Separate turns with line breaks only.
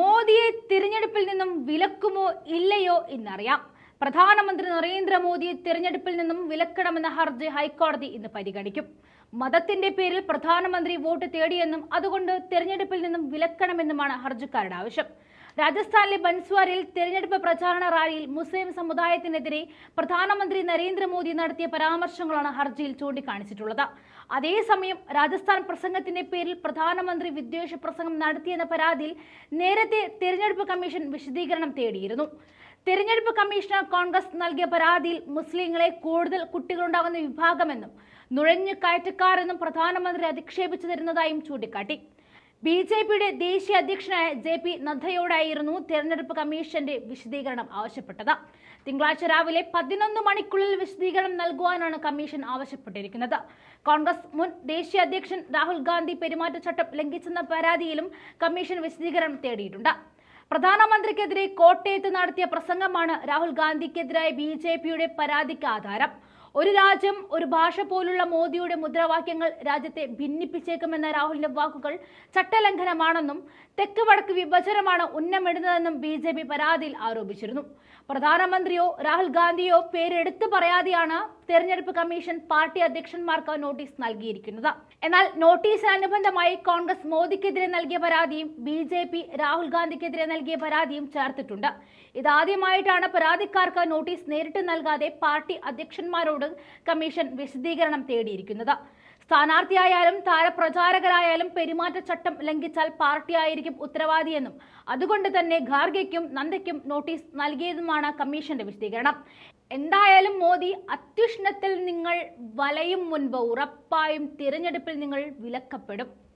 മോദിയെ തിരഞ്ഞെടുപ്പിൽ നിന്നും വിലക്കുമോ ഇല്ലയോ എന്നറിയാം. പ്രധാനമന്ത്രി നരേന്ദ്രമോദിയെ തിരഞ്ഞെടുപ്പിൽ നിന്നും വിലക്കണമെന്ന ഹർജി ഹൈക്കോടതി ഇന്ന് പരിഗണിക്കും. മതത്തിന്റെ പേരിൽ പ്രധാനമന്ത്രി വോട്ട് തേടിയെന്നും അതുകൊണ്ട് തിരഞ്ഞെടുപ്പിൽ നിന്നും വിലക്കണമെന്നുമാണ് ഹർജിക്കാരുടെ ആവശ്യം. രാജസ്ഥാനിലെ ബൻസ്വാരിൽ തെരഞ്ഞെടുപ്പ് പ്രചാരണ റാലിയിൽ മുസ്ലിം സമുദായത്തിനെതിരെ പ്രധാനമന്ത്രി നരേന്ദ്രമോദി നടത്തിയ പരാമർശങ്ങളാണ് ഹർജിയിൽ ചൂണ്ടിക്കാണിച്ചിട്ടുള്ളത്. അതേസമയം രാജസ്ഥാൻ പ്രസംഗത്തിന്റെ പേരിൽ പ്രധാനമന്ത്രി വിദ്വേഷ പ്രസംഗം നടത്തിയെന്ന പരാതിയിൽ നേരത്തെ തെരഞ്ഞെടുപ്പ് കമ്മീഷൻ വിശദീകരണം തേടിയിരുന്നു. തെരഞ്ഞെടുപ്പ് കമ്മീഷണർ കോൺഗ്രസ് നൽകിയ പരാതിയിൽ മുസ്ലിങ്ങളെ കൂടുതൽ കുട്ടികളുണ്ടാകുന്ന വിഭാഗമെന്നും നുഴഞ്ഞു കയറ്റക്കാരെന്നും പ്രധാനമന്ത്രി അധിക്ഷേപിച്ചു തരുന്നതായും ചൂണ്ടിക്കാട്ടി. ബി ജെ പിയുടെ ദേശീയ അധ്യക്ഷനായ ജെ പി നദ്ദയോടായിരുന്നു തെരഞ്ഞെടുപ്പ് കമ്മീഷന്റെ വിശദീകരണം ആവശ്യപ്പെട്ടത്. തിങ്കളാഴ്ച രാവിലെ പതിനൊന്ന് മണിക്കുള്ളിൽ വിശദീകരണം നൽകുവാനാണ് കമ്മീഷൻ ആവശ്യപ്പെട്ടിരിക്കുന്നത്. കോൺഗ്രസ് മുൻ ദേശീയ അധ്യക്ഷൻ രാഹുൽ ഗാന്ധി പെരുമാറ്റച്ചട്ടം ലംഘിച്ചെന്ന പരാതിയിലും കമ്മീഷൻ വിശദീകരണം തേടിയിട്ടുണ്ട്. പ്രധാനമന്ത്രിക്കെതിരെ കോട്ടയത്ത് നടത്തിയ പ്രസംഗമാണ് രാഹുൽ ഗാന്ധിക്കെതിരായ ബി ജെ പിയുടെ പരാതിക്ക് ആധാരം. ഒരു രാജ്യം ഒരു ഭാഷ പോലുള്ള മോദിയുടെ മുദ്രാവാക്യങ്ങൾ രാജ്യത്തെ ഭിന്നിപ്പിച്ചേക്കുമെന്ന രാഹുലിന്റെ വാക്കുകൾ ചട്ടലംഘനമാണെന്നും തെക്ക് വടക്ക് വിഭജനമാണ് ഉന്നമിടുന്നതെന്നും ബി ജെ പി പരാതിയിൽ ആരോപിച്ചിരുന്നു. പ്രധാനമന്ത്രിയോ രാഹുൽ ഗാന്ധിയോ പേരെടുത്തു പറയാതെയാണ് തെരഞ്ഞെടുപ്പ് കമ്മീഷൻ പാർട്ടി അധ്യക്ഷന്മാർക്ക് നോട്ടീസ് നൽകിയിരിക്കുന്നത്. എന്നാൽ നോട്ടീസിന് അനുബന്ധമായി കോൺഗ്രസ് മോദിക്കെതിരെ നൽകിയ പരാതിയും ബി ജെ പി രാഹുൽ ഗാന്ധിക്കെതിരെ നൽകിയ പരാതിയും ചേർത്തിട്ടുണ്ട്. ഇതാദ്യമായിട്ടാണ് പരാതിക്കാർക്ക് നോട്ടീസ് നേരിട്ട് നൽകാതെ പാർട്ടി അധ്യക്ഷന്മാരോട് കമ്മീഷൻ വിശദീകരണം തേടിയിരിക്കുന്നത്. സ്ഥാനാർത്ഥിയായാലും താരപ്രചാരകരായാലും പെരുമാറ്റച്ചട്ടം ലംഘിച്ചാൽ പാർട്ടിയായിരിക്കും ഉത്തരവാദിയെന്നും അതുകൊണ്ട് തന്നെ ഖാർഗയ്ക്കും നന്ദയ്ക്കും നോട്ടീസ് നൽകിയതുമാണ് കമ്മീഷന്റെ വിശദീകരണം. എന്തായാലും മോദി അത്യുഷ്ണത്തിൽ നിങ്ങൾ വലയും മുൻപ് ഉറപ്പായും തിരഞ്ഞെടുപ്പിൽ നിങ്ങൾ വിലക്കപ്പെടും.